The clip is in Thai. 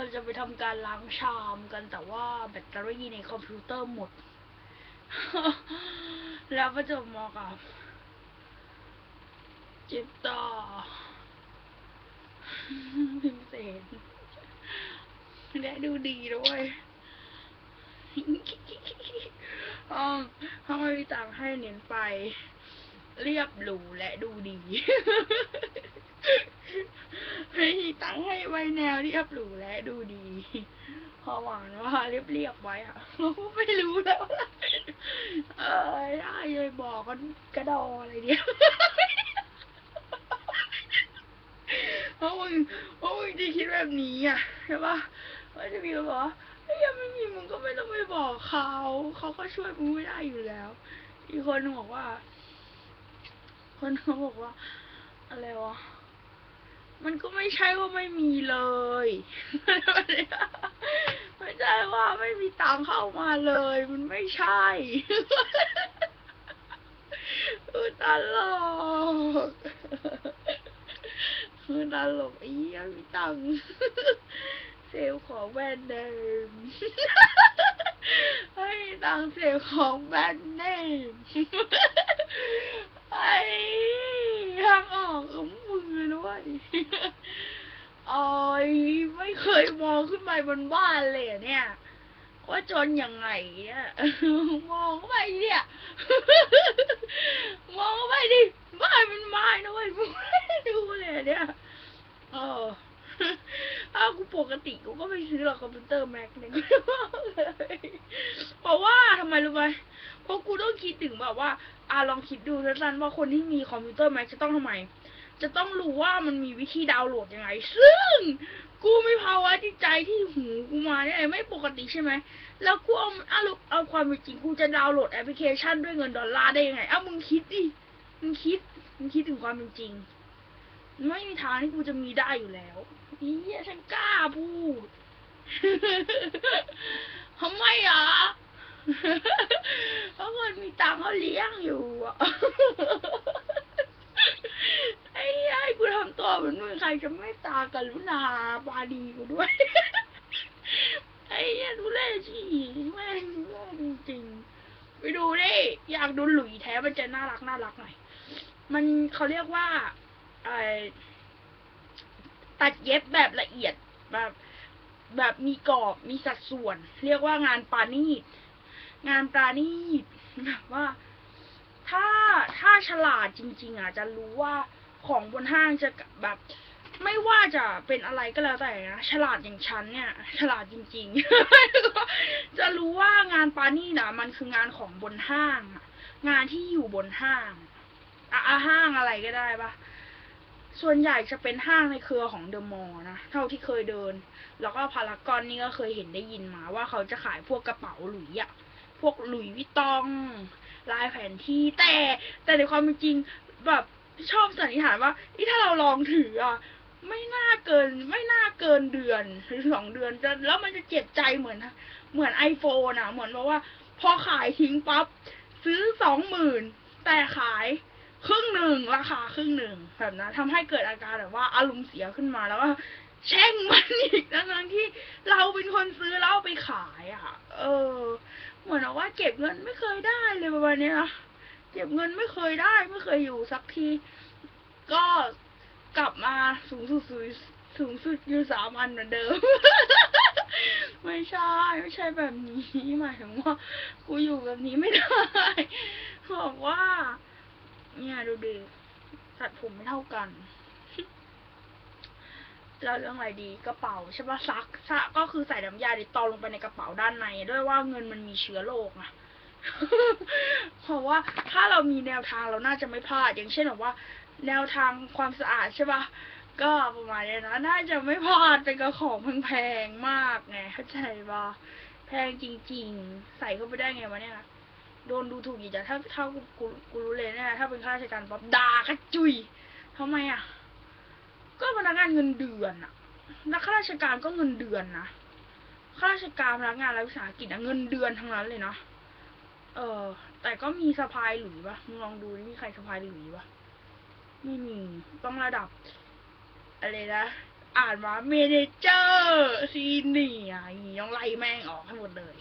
เราจะไปทำการล้างชามกันแต่ว่าแบตเตอรี่ในคอมพิวเตอร์หมด แล้วก็จะมอกับจิตต่อพิมเสนและดูดีด้วยอ๋อถ้าไม่มีตังให้เน้นไป เรียบหรูและดูดี ตังค์ให้ไว้แนวเรียบหรูและดูดี พอหวานว่าเรียบเรียบๆไว้อะไม่รู้แล้วเออได้เลยบอกกันกระดออะไรเนี่ยเพราะมึงเพราะมึงที่คิดแบบนี้อะใช่ปะว่าจะมีคนบอกเฮ้ยยังไม่มีมึงก็ไม่ต้องไปบอกเขาเขาก็ช่วยมึงไม่ได้อยู่แล้ว อีกคนมึงบอกว่า คนเขาบอกว่า อะไรวะ มันก็ไม่ใช่ว่าไม่มีเลย ไม่ใช่ว่าไม่มีตังเข้ามาเลย มันไม่ใช่ตลกคือตลกไอ้เหี้ยมีตังเซลของแบรนด์เนมให้ตังเซลลของแบรนด์เนมไอ้ทางออก ของมือด้วยโอ้ยไม่เคยมองขึ้นไปบนบ้านเลยเนี่ย ว่าจนยังไงเนี่ยมองเข้าไปเนี่ยมองเข้าไปดิบ้านมันไม้นะเว้ยดูเลยเนี่ยเออถ้ากูปกติกูก็ไปซื้อหรอกคอมพิวเตอร์แม็กเนี่ยเพราะว่าทำไมรู้ไหมเพราะกูต้องคิดถึงแบบว่า อ่าลองคิดดูสั้นๆว่าคนที่มีคอมพิวเตอร์แม็กจะต้องทำไม จะต้องรู้ว่ามันมีวิธีดาวน์โหลดยังไง ซึ่ง กูมีภาวะจิตใจที่หูกูมาเนี่ยไม่ปกติใช่ไหม แล้วกูเอาเอาเอาความเป็นจริงกูจะดาวน์โหลดแอปพลิเคชันด้วยเงินดอลลาร์ได้ยังไง เอ้ามึงคิดดิ มึงคิด มึงคิดถึงความเป็นจริง ไม่มีทางที่กูจะมีได้อยู่แล้วอีเหี้ยฉันกล้าพูดทำไมอะเพราะคนมีตังเขาเลี้ยงอยู่อะ ไอ้เหี้ยให้กูทำตัวเห มือนมึงใครจะไม่ตากรุณาปาดีกูด้วย ไอ้เหี้ยดูเล่ชีแม่แม่งจริงๆไปดูดิอยากดูหลุยแท้มันจะน่ารักน่ารักหน่อย มันเขาเรียกว่าไอตัดเย็บแบบละเอียดแบบ แบบมีกรอบมีสัดส่วน เรียกว่างานปานีตงานปาณีตแบบว่า ถ้าถ้าฉลาดจริง ๆ อะจะรู้ว่า ของบนห้างจะแบบ ไม่ว่าจะเป็นอะไรก็แล้วแต่นะฉลาดอย่างฉันเนี่ย ฉลาดจริง ๆ จะรู้ว่างานปานี่นะมันคืองานของบนห้างงานที่อยู่บนห้างอะห้างอะไรก็ได้ปะส่วนใหญ่จะเป็นห้างในเครือของเดอะมอลล์นะ เท่าที่เคยเดิน แล้วก็พารากอนนี่ก็เคยเห็นได้ยินมาว่าเขาจะขายพวกกระเป๋าหลุยอะพวกหลุยวิตตอง ลายแผนที่แต่แต่ในความเป็นจริงแบบ ชอบสันนิษฐานว่าที่ถ้าเราลองถืออะไม่น่าเกิน ไม่น่าเกินเดือนหรือสองเดือนจะแล้วมันจะเจ็บใจเหมือนเหมือนไอโฟนอะ เหมือนแบบว่า พอขายทิ้งปั๊บซื้อสองหมื่นแต่ขายครึ่งหนึ่งราคาครึ่งหนึ่งแบบนั้นทำให้เกิดอาการแบบว่าอารมณ์เสียขึ้นมาแล้วว่าแช่งมันอีกทั้งที่เราเป็นคนซื้อแล้วไปขายอะ เออ เหมือนกับว่าเก็บเงินไม่เคยได้เลยประมาณนี้นะ เก็บเงินไม่เคยได้ ไม่เคยอยู่สักที ก็กลับมาสูงสุดสูงสูงสุดอยู่สามอันเหมือนเดิม ไม่ใช่ไม่ใช่แบบนี้หมายถึงว่ากูอยู่แบบนี้ไม่ได้บอกว่า เนี่ยดูดิตัดผมไม่เท่ากันแล้วเรื่องอะไรดีกระเป๋าใช่ปะซักซักก็คือใส่น้ำยาดิตอลลงไปในกระเป๋าด้านใน ด้วยว่าเงินมันมีเชื้อโรคอะ เพราะว่าถ้าเรามีแนวทางเราน่าจะไม่พลาด อย่างเช่นแบบว่า แนวทางความสะอาดใช่ปะก็ประมาณนี้นะ น่าจะไม่พลาดเป็นกระของแพงๆมากไงเข้าใจปะแพงจริง ๆ ใส่เข้าไปได้ไงวะเนี่ยโดนดูถูกอีกแต่ถ้าถ้ากูกูกูรู้เลยเนี่ยถ้าเป็นข้าราชการปั๊บด่ากระจุยทำไมอะ ก็พนักงานเงินเดือนอะนักข้าราชการก็เงินเดือนนะข้าราชการพนักงานรัฐวิสาหกิจอะเงินเดือนทั้งนั้นเลยเนาะ เออ แต่ก็มีสะพายหลุยปะมึงลองดูนี่มีใครสะพายหลุยปะไม่มีต้องระดับ อะไรนะ อ่านมาเมเนเจอร์ซีเนียร์ต้องไล่แม่งออกให้หมดเลย